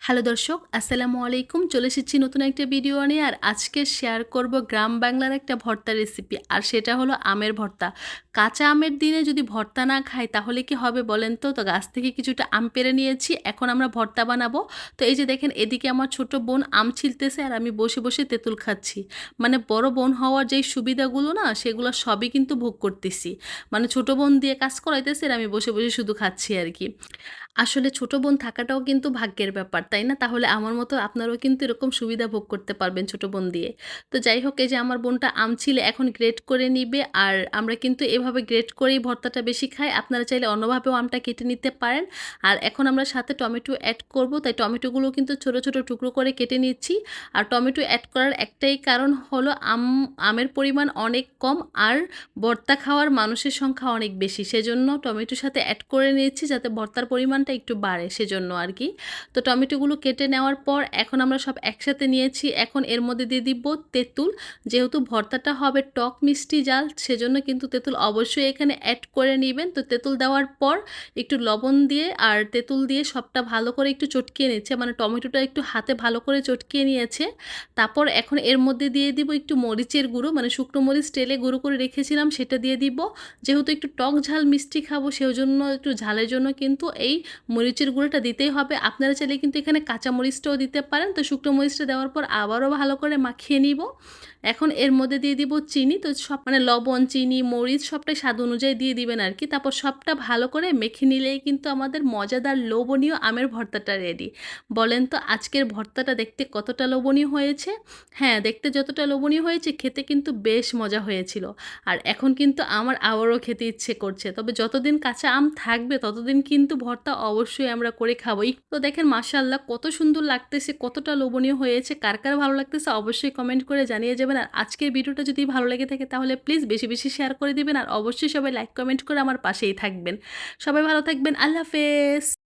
Hello দর্শক, আসসালামু আলাইকুম। চলে এসেছি নতুন একটা ভিডিও নিয়ে আর আজকে শেয়ার করব গ্রাম বাংলার একটা ভর্তা রেসিপি আর সেটা হলো আমের ভর্তা। কাঁচা আমের দিনে যদি ভর্তা না খাই তাহলে কি হবে বলেন তো? তো গাছ থেকে কিছুটা আম পেরে নিয়েছি, এখন আমরা ভর্তা বানাবো। তো এই যে দেখেন, এদিকে আমার ছোট বোন আম ছিলতেছে আর আমি বসে বসে তেঁতুল খাচ্ছি। মানে বড় বোন হওয়ার যেই সুবিধাগুলো না, সেগুলো সবই কিন্তু ভোগ করতেছি। মানে ছোট বোন দিয়ে কাজ করাইতেছে আর আমি বসে বসে শুধু খাচ্ছি আর কি। আসলে ছোট বোন থাকাটাও কিন্তু ভাগ্যের ব্যাপার, তাই না? তাহলে আমার মতো আপনারাও কিন্তু এরকম সুবিধা ভোগ করতে পারবেন ছোট বোন দিয়ে। তো যাই হোক, এই যে আমার বোনটা আম ছিলে এখন গ্রেট করে নিবে আর আমরা কিন্তু এভাবে গ্রেট করেই ভর্তাটা বেশি খাই। আপনারা চাইলে অন্যভাবেও আমটা কেটে নিতে পারেন। আর এখন আমরা সাথে টমেটো অ্যাড করব, তাই টমেটোগুলো কিন্তু ছোট ছোট টুকরো করে কেটে নিচ্ছি। আর টমেটো অ্যাড করার একটাই কারণ হলো আম, আমের পরিমাণ অনেক কম আর ভর্তা খাওয়ার মানুষের সংখ্যা অনেক বেশি। সেজন্য টমেটোর সাথে অ্যাড করে নিয়েছি যাতে ভর্তার পরিমাণটা একটু বাড়ে সেজন্য আর কি। তো টমেটোগুলো কেটে নেওয়ার পর এখন আমরা সব একসাথে নিয়েছি। এখন এর মধ্যে দিয়ে দিব তেঁতুল। যেহেতু ভর্তাটা হবে টক মিষ্টি জাল, সেজন্য কিন্তু তেঁতুল অবশ্যই এখানে অ্যাড করে নেবেন। তো তেঁতুল দেওয়ার পর একটু লবণ দিয়ে আর তেঁতুল দিয়ে সবটা ভালো করে একটু চটকিয়ে নিচ্ছে। মানে টমেটোটা একটু হাতে ভালো করে চটকিয়ে নিয়েছে। তারপর এখন এর মধ্যে দিয়ে দিব একটু মরিচের গুঁড়ো। মানে শুকনো মরিচ তেলে গুঁড়ো করে রেখেছিলাম, সেটা দিয়ে দিব। যেহেতু একটু টক ঝাল মিষ্টি খাব সেই জন্য একটু ঝালের জন্য কিন্তু এই মরিচের গুঁড়োটা দিতেই হবে। আপনারা চাইলে কিন্তু এখানে কাঁচা মরিচটাও দিতে পারেন। তো শুকনো মরিচটা দেওয়ার পর আবারও ভালো করে মাখিয়ে নিব। এখন এর মধ্যে দিয়ে দিব চিনি, তো সব মানে লবণ, চিনি, মরিচ সবটাই স্বাদ অনুযায়ী দিয়ে দিবেন আর কি। তারপর সবটা ভালো করে মেখে নিলেই কিন্তু আমাদের মজাদার লোভনীয় আমের ভর্তাটা রেডি বলেন তো আজকের ভর্তাটা দেখতে কতটা লোভনীয় হয়েছে? হ্যাঁ দেখতে যতটা লোভনীয় হয়েছে, খেতে কিন্তু বেশ মজা হয়েছিল। আর এখন কিন্তু আমার আবারও খেতে ইচ্ছে করছে। তবে যতদিন কাঁচা আম থাকবে, ততদিন কিন্তু ভর্তা অবশ্যই আমরা করে খাবোই তো দেখেন মাশাল্লাহ কত সুন্দর লাগতেছে, কতটা লোভনীয় হয়েছে, কার কার ভালো লাগতেছে অবশ্যই কমেন্ট করে জানিয়ে যাবেন আর আজকের ভিডিওটা যদি ভালো লেগে থাকে তাহলে প্লিজ বেশি বেশি শেয়ার করে দিবেন। আর অবশ্যই সবাই লাইক কমেন্ট করে আমার পাশেই থাকবেন। সবাই ভালো থাকবেন। আল্লাহ হাফেজ।